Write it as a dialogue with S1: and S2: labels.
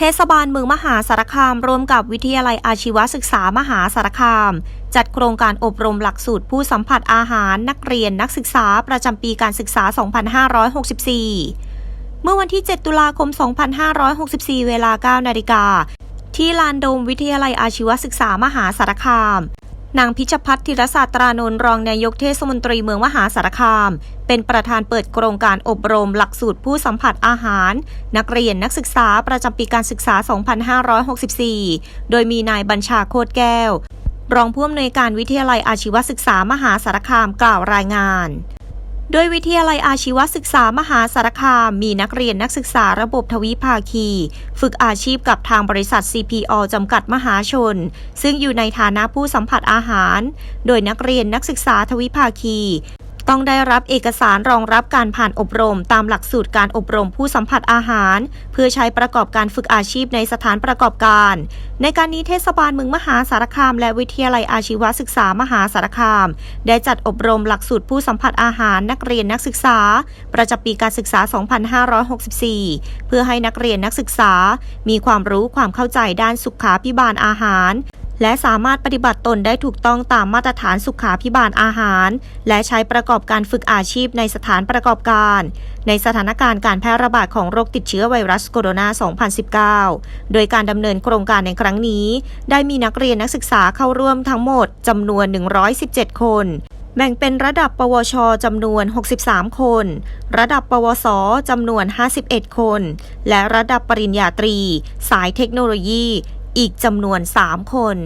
S1: เทศบาลเมืองมหาสารคามร่วมกับวิทยาลัยอาชีวศึกษามหาสารคาม จัดโครงการอบรมหลักสูตรผู้สัมผัสอาหารนักเรียนนักศึกษาประจำปีการศึกษา 2564 เมื่อวันที่ 7 ตุลาคม 2564 เวลา 9 นาฬิกา ที่ลานโดมวิทยาลัยอาชีวศึกษามหาสารคาม นางพิชพัฒน์ธิรศาสตรานนท์รองนายกเทศมนตรีเมืองมหาสารคาม เป็นประธานเปิดโครงการอบรมหลักสูตรผู้สัมผัสอาหาร นักเรียนนักศึกษาประจำปีการศึกษา 2564 โดยมีนายบัญชาโคตรแก้ว รองผู้อำนวยการวิทยาลัยอาชีวศึกษามหาสารคามกล่าวรายงาน โดยวิทยาลัยอาชีวศึกษามหาสารคามมีนักเรียนนักศึกษาระบบทวิภาคี ฝึกอาชีพกับทางบริษัท CPO จำกัดมหาชน ซึ่งอยู่ในฐานะผู้สัมผัสอาหาร โดยนักเรียนนักศึกษาทวิภาคี ต้องได้รับเอกสารรองรับการผ่านอบรม ตามหลักสูตรการอบรมผู้สัมผัสอาหาร เพื่อใช้ประกอบการฝึกอาชีพในสถานประกอบการ ในการนี้เทศบาลเมืองมหาสารคาม และวิทยาลัยอาชีวศึกษามหาสารคาม ได้จัดอบรมหลักสูตรผู้สัมผัสอาหารนักเรียนนักศึกษา ประจำปีการศึกษา 2564 เพื่อให้นักเรียนนักศึกษา มีความรู้ความเข้าใจด้านสุขาพิบาลอาหาร และสามารถปฏิบัติตนได้ถูกต้องตามมาตรฐานสุขาพิบาลอาหาร และใช้ประกอบการฝึกอาชีพในสถานประกอบการ ในสถานการณ์การแพร่ระบาดของโรคติดเชื้อไวรัสโคโรนา 2019 โดยการดำเนินโครงการในครั้งนี้ ได้มีนักเรียนนักศึกษาเข้าร่วมทั้งหมดจำนวน 117 คนแบ่งเป็นระดับปวช จำนวน 63 คน ระดับปวส จำนวน 51 คน และระดับปริญญาตรี สายเทคโนโลยี อีกจำนวน 3 คน